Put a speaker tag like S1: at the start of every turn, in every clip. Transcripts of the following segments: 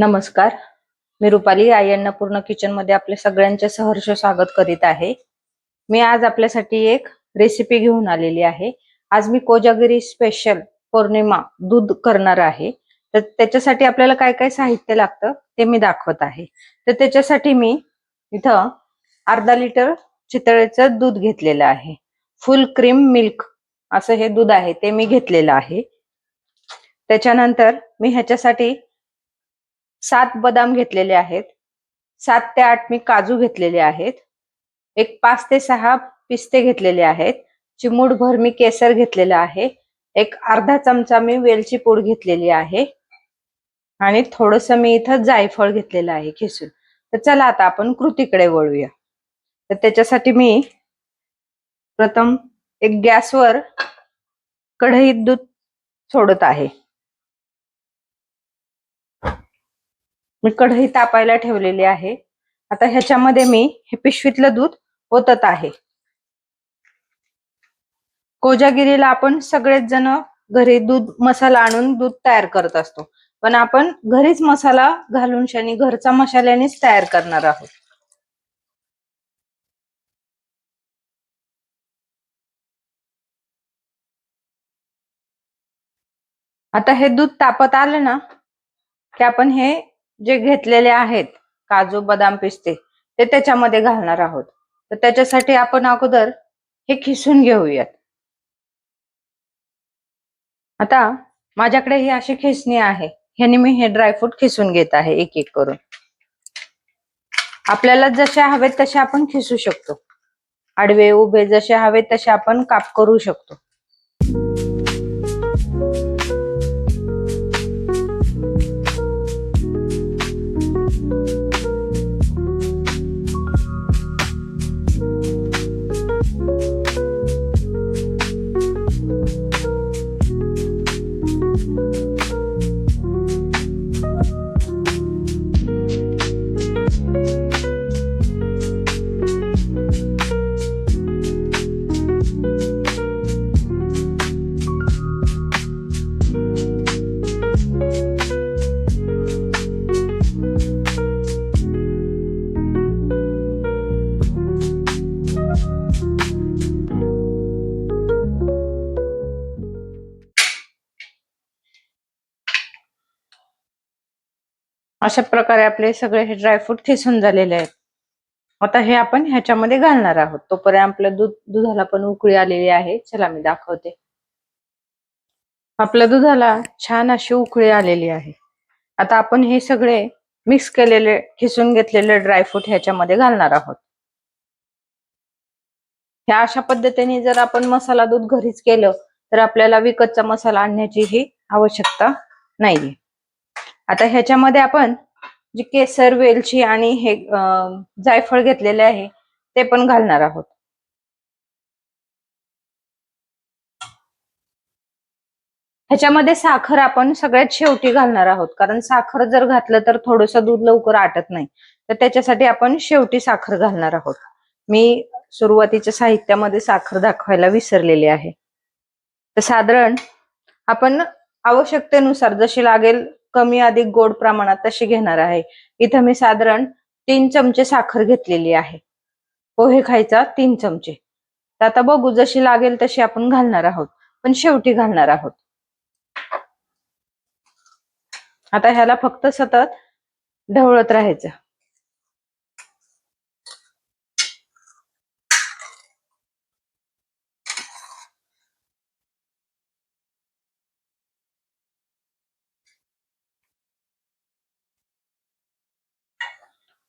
S1: नमस्कार. मी रुपाली आई अन्नपूर्ण किचनमध्ये आपले सगळ्यांचे सहर्ष स्वागत करीत आहे. मी आज आपल्यासाठी एक रेसिपी घेऊन आलेली आहे. आज मी कोजागिरी स्पेशल पौर्णिमा दूध करणार आहे. तर त्याच्यासाठी आपल्याला काय काय साहित्य लागतं ते मी दाखवत आहे. तर त्याच्यासाठी मी इथं अर्धा लिटर चितळेचं दूध घेतलेलं आहे. फुल क्रीम मिल्क असं हे दूध आहे ते मी घेतलेलं आहे. त्याच्यानंतर मी ह्याच्यासाठी सात बदाम घेतलेले आहेत. सात ते आठ मी काजू घेतलेले आहेत. एक पाच ते सहा पिस्ते घेतलेले आहेत. चिमूटभर मी केसर घेतलेलं आहे. एक अर्धा चमचा मी वेलची पूड घेतलेली आहे. आणि थोडस मी इथं जायफळ घेतलेलं आहे खिसून. तर चला आता आपण कृतीकडे वळूया. तर त्याच्यासाठी मी प्रथम एक गॅसवर कढईत दूध सोडत आहे. मी कढई तापायला ठेवलेली आहे. आता ह्याच्यामध्ये मी हे पिशवीतलं दूध ओतत आहे. कोजागिरीला आपण सगळेच जण घरी दूध मसाला आणून दूध तयार करत असतो. पण आपण घरीच मसाला घालून शनी घरचा मसाल्यानेच तयार करणार आहोत. आता हे दूध तापत आलं ना की आपण हे जे घेतलेले आहेत काजू बदाम पिस्ते ते त्याच्यामध्ये घालणार आहोत. तर त्याच्यासाठी आपण अगोदर हे खिसून घेऊयात. आता माझ्याकडे ही अशी खिसणी आहे. ह्याने मी हे ड्रायफ्रूट खिसून घेत आहे एक एक करून. आपल्याला जसे हवेत तसे आपण खिसू शकतो. आडवे उभे जसे हवेत तसे आपण काप करू शकतो. अशा प्रकारे आपले सगळे हे ड्रायफ्रूट ठेसून झालेले आहेत. आता हे आपण ह्याच्यामध्ये घालणार आहोत. तोपर्यंत आपलं दूध दुधाला पण उकळी आलेली आहे. चला मी दाखवते. आपल्या दुधाला छान अशी उकळी आलेली आहे. आता आपण हे सगळे मिक्स केलेले ठेसून घेतलेले ड्रायफ्रूट ह्याच्यामध्ये घालणार आहोत. ह्या अशा पद्धतीने जर आपण मसाला दूध घरीच केलं तर आपल्याला विकतचा मसाला आणण्याची ही आवश्यकता नाहीये. आता ह्याच्यामध्ये आपण जी केसर वेलची आणि हे जायफळ घेतलेले आहे ते पण घालणार आहोत. ह्याच्यामध्ये साखर आपण सगळ्यात शेवटी घालणार आहोत. कारण साखर जर घातलं तर थोडस दूध लवकर आटत नाही. तर त्याच्यासाठी आपण शेवटी साखर घालणार आहोत. मी सुरुवातीच्या साहित्यामध्ये साखर दाखवायला विसरलेली आहे. तर साधारण आपण आवश्यकतेनुसार जशी लागेल कमी अधिक गोड प्रमाणात तशी घेणार आहे. इथं मी साधारण तीन चमचे साखर घेतलेली आहे. पोहे खायचा तीन चमचे. तर आता बघू जशी लागेल तशी आपण घालणार आहोत. पण शेवटी घालणार आहोत. आता ह्याला फक्त सतत ढवळत राहायचं.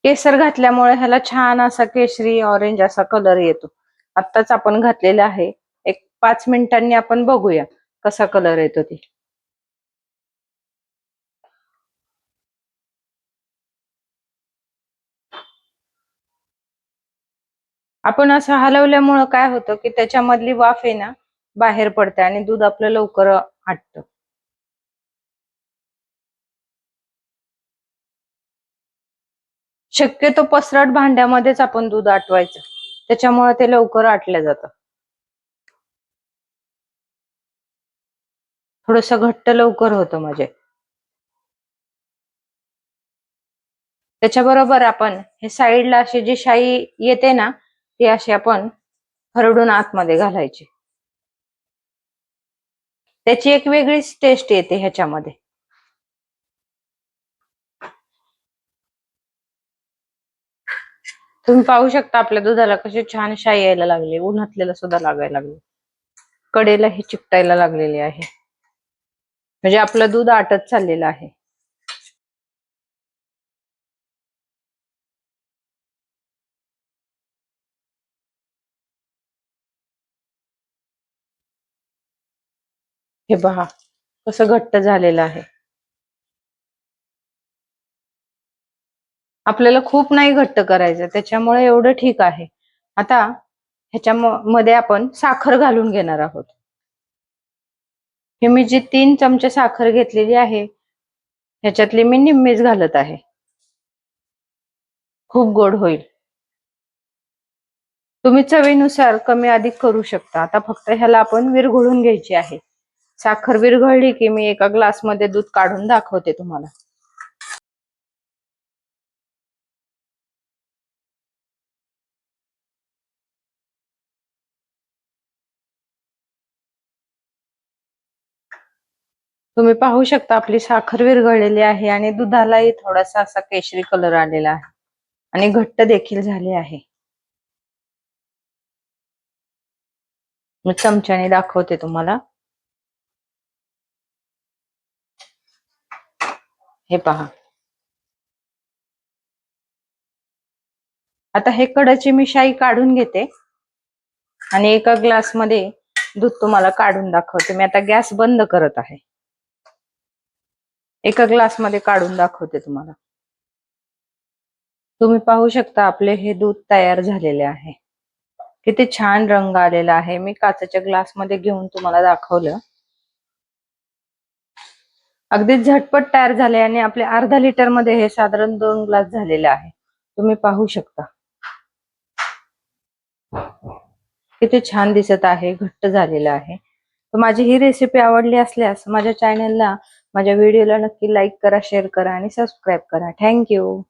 S1: केसर घातल्यामुळे ह्याला छान असा केशरी ऑरेंज असा कलर येतो. आत्ताच आपण घातलेला आहे. एक पाच मिनिटांनी आपण बघूया कसा कलर येतो ते. आपण असं हलवल्यामुळं काय होतं की त्याच्यामधली वाफ आहे ना बाहेर पडते आणि दूध आपलं लवकर आटतं. शक्यतो पसरट भांड्यामध्येच आपण दूध आटवायचं. त्याच्यामुळे ते लवकर आटलं जातं. थोडस घट्ट लवकर होतं म्हणजे. त्याच्याबरोबर आपण हे साईडला अशी जी शाई येते ना ती अशी आपण हरडून आतमध्ये घालायची. त्याची एक वेगळीच टेस्ट येते ह्याच्यामध्ये. तुम्ही पाहू शकता आपल्या दुधाला कशी छान शाई यायला लागली उन्हातलेला सुद्धा लागायला लागले. कडेला ही चिकटायला लागलेली आहे. म्हणजे आपलं दूध आटत चाललेलं आहे. हे पहा कसं घट्ट झालेलं आहे. आपल्याला खूप नाही घट्ट करायचं त्याच्यामुळे एवढं ठीक आहे. आता ह्याच्या मध्ये आपण साखर घालून घेणार आहोत. हे मी जी तीन चमचे साखर घेतलेली आहे ह्याच्यातली मी निम्मीच घालत आहे. खूप गोड होईल. तुम्ही चवीनुसार कमी अधिक करू शकता. आता फक्त ह्याला आपण विरघळून घ्यायची आहे. साखर विरघळली की मी एका ग्लासमध्ये दूध काढून दाखवते तुम्हाला. तुम्ही पाहू शकता आपली साखर विरघळलेली आहे आणि दुधालाही थोडासा असा केशरी कलर आलेला आहे. आणि घट्ट देखील झाले आहे. मी चमच्याने दाखवते तुम्हाला. हे पहा. आता हे कडची मी शाई काढून घेते. आणि एका ग्लासमध्ये दूध तुम्हाला काढून दाखवते. मी आता गॅस बंद करत आहे. एका ग्लासमध्ये काढून दाखवते तुम्हाला. तुम्ही पाहू शकता आपले हे दूध तयार झालेले आहे. किती छान रंग आलेला आहे. मी काचेच्या ग्लासमध्ये घेऊन तुम्हाला दाखवलं. अगदी झटपट तयार झाले आणि आपले अर्धा लिटरमध्ये हे साधारण दोन ग्लास झालेले आहे. तुम्ही पाहू शकता. किती छान दिसत आहे. घट्ट झालेलं आहे. तर माझी ही रेसिपी आवडली असल्यास माझ्या चॅनेलला माझ्या व्हिडिओला नक्की लाईक करा शेअर करा आणि सबस्क्राईब करा. थँक्यू